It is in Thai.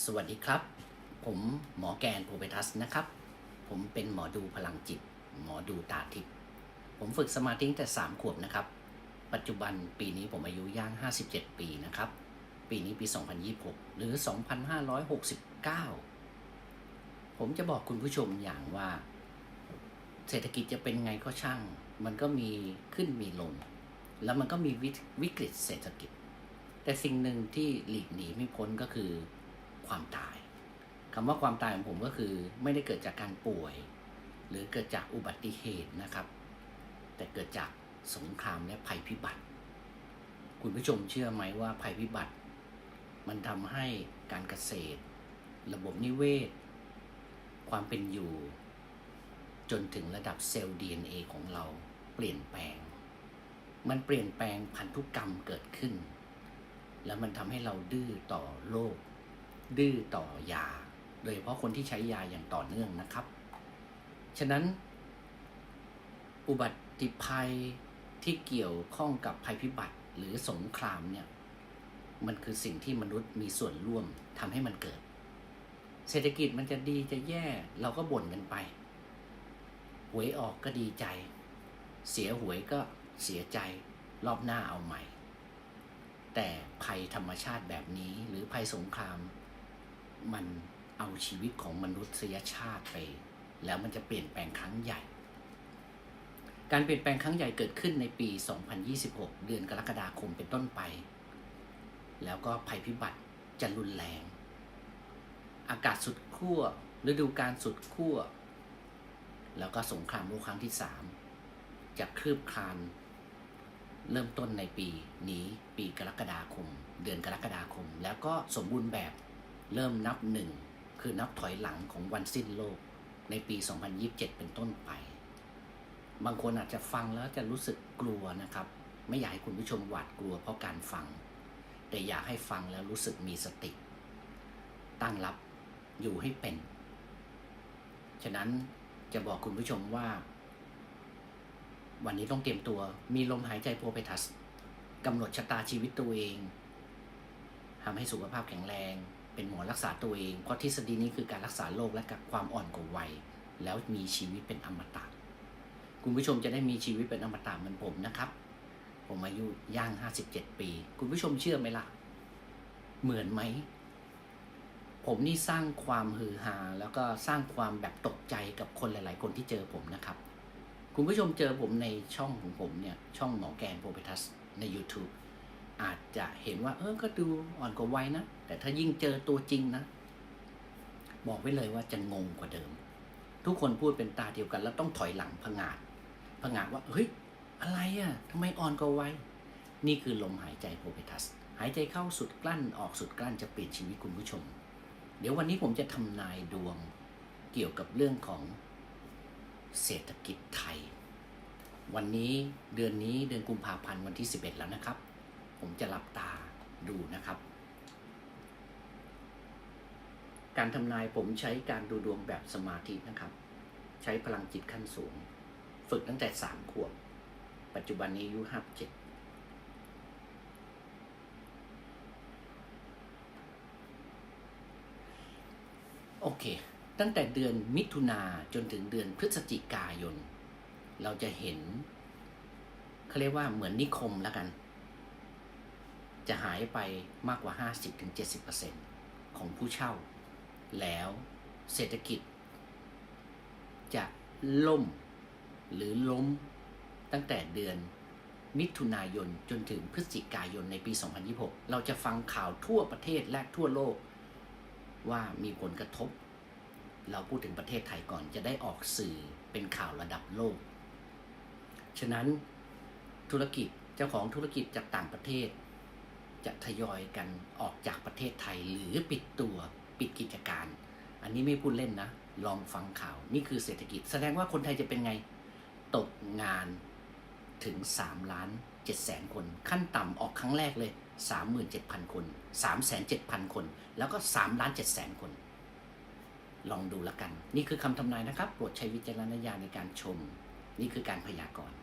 สวัสดีครับ ผมหมอแกนโพเปทัสนะครับ ผมเป็นหมอดูพลังจิต หมอดูตาทิพย์ผมฝึกสมาธิตั้งแต่ 3 ขวบนะครับ ปัจจุบันปีนี้ผมอายุย่าง 57 ปีนะครับ ปีนี้ปี 2026 หรือ 2569 ผมจะบอกคุณผู้ชมอย่างว่า เศรษฐกิจจะเป็นไงก็ช่าง มันก็มีขึ้นมีลง แล้วมันก็มีวิวิกฤตเศรษฐกิจ แต่สิ่งหนึ่งที่หลีกหนีไม่พ้นก็คือ ความตายคำว่าความตายของผมก็คือไม่ได้เกิดจากการป่วย หรือเกิดจากอุบัติเหตุนะครับ แต่เกิดจากสงครามและภัยพิบัติ คุณผู้ชมเชื่อไหมว่าภัยพิบัติ มันทำให้การเกษตร ระบบนิเวศ ความเป็นอยู่ จนถึงระดับเซลล์ DNA ของเราเปลี่ยนแปลง มันเปลี่ยนแปลงพันธุกรรมเกิดขึ้น แล้วมันทำให้เราดื้อต่อโรค ดื้อต่อยา โดยเฉพาะคนที่ใช้ยาอย่างต่อเนื่องนะครับ ฉะนั้น อุบัติภัยที่เกี่ยวข้องกับภัยพิบัติหรือสงครามเนี่ยมันคือสิ่งที่มนุษย์มีส่วนร่วมทำให้มันเกิด เศรษฐกิจมันจะดีจะแย่เราก็บ่นกันไป หวยออกก็ดีใจ เสียหวยก็เสียใจรอบหน้าเอาใหม่ แต่ภัยธรรมชาติแบบนี้หรือภัยสงคราม มันเอาชีวิตของมนุษยชาติไป แล้วมันจะเปลี่ยนแปลงครั้งใหญ่ การเปลี่ยนแปลงครั้งใหญ่เกิดขึ้นในปี 2026 เดือนกรกฎาคมเป็นต้นไป แล้วก็ภัยพิบัติจะรุนแรง อากาศสุดขั้วฤดูการสุดขั้วแล้วก็สงครามโลกครั้งที่สามจะคลืบคลานเริ่มต้นในปีนี้ปีกรกฎาคม เดือนกรกฎาคม แล้วก็สมบูรณ์แบบ เริ่มนับหนึ่งคือนับถอยหลังของวันสิ้นโลกในปี 2027 เป็นต้นไป บางคนอาจจะฟังแล้วจะรู้สึกกลัวนะครับ ไม่อยากให้คุณผู้ชมหวาดกลัวเพราะการฟัง แต่อยากให้ฟังแล้วรู้สึกมีสติ ตั้งรับอยู่ให้เป็น ฉะนั้นจะบอกคุณผู้ชมว่า วันนี้ต้องเตรียมตัว มีลมหายใจโพเปทัสกำหนดชะตาชีวิตตัวเองทำให้สุขภาพแข็งแรง เป็นหมอรักษาตัวเอง เพราะทฤษฎีนี้คือการรักษาโรคและกับความอ่อนกว่าวัย แล้วมีชีวิตเป็นอมตะคุณผู้ชมจะได้มีชีวิตเป็นอมตะเหมือนผมนะครับ ผมอายุย่าง 57 ปี คุณผู้ชมเชื่อไหมล่ะ เหมือนไหม ผมนี่สร้างความฮือฮาแล้วก็สร้างความแบบตกใจกับคนหลาย ๆ คนที่เจอผมนะครับ คุณผู้ชมเจอผมในช่องของผมเนี่ยช่องหมอแกนโพเปทัสใน YouTube อาจจะเห็นว่าเออก็ดูอ่อนกว่าวัยนะ แต่ถ้ายิ่งเจอตัวจริงนะ บอกไว้เลยว่าจะงงกว่าเดิม ทุกคนพูดเป็นตาเดียวกัน แล้วต้องถอยหลังผงาดผงาดว่าเฮ้ยอะไรอะ่ะทำไมอ่อนกว่าวัยนี่คือลมหายใจโพเปทัส หายใจเข้าสุดกลั้นออกสุดกลั้นจะเปลี่ยนชีวิตคุณผู้ชม เดี๋ยววันนี้ผมจะทำนายดวงเกี่ยวกับเรื่องของเศรษฐกิจไทย วันนี้เดือนนี้เดือนกุมภาพันธ์วันที่ 11 แล้วนะครับ ผมจะหลับตาดูนะครับ การทำนายผมใช้การดูดวงแบบสมาธินะครับ ใช้พลังจิตขั้นสูง ฝึกตั้งแต่สามขวบ ปัจจุบันนี้อายุห้าเจ็ดโอเค ตั้งแต่เดือนมิถุนาจนถึงเดือนพฤศจิกายน เราจะเห็นเขาเรียกว่าเหมือนนิคมแล้วกัน จะหายไปมากกว่า 50-70%ของผู้เช่า แล้วเศรษฐกิจ จะล่มหรือล้มตั้งแต่เดือนมิถุนายนจนถึงพฤศจิกายนในปี 2026 เราจะฟังข่าวทั่วประเทศและทั่วโลก ว่ามีผลกระทบ เราพูดถึงประเทศไทยก่อนจะได้ออกสื่อเป็นข่าวระดับโลก ฉะนั้นธุรกิจเจ้าของธุรกิจจากต่างประเทศ จะทยอยกันออกจากประเทศไทยหรือปิดตัวปิดกิจการ อันนี้ไม่พูดเล่นนะ ลองฟังข่าว นี่คือเศรษฐกิจ แสดงว่าคนไทยจะเป็นไง ตกงานถึง 3 ล้าน7แสนคน ขั้นต่ำออกครั้งแรกเลย 37,000 คน 3,700,000 คน แล้วก็3ล้าน7แสนคน ลองดูแล้วกัน นี่คือคำทำนายนะครับ โปรดใช้วิจารณญาณในการชม นี่คือการพยากรณ์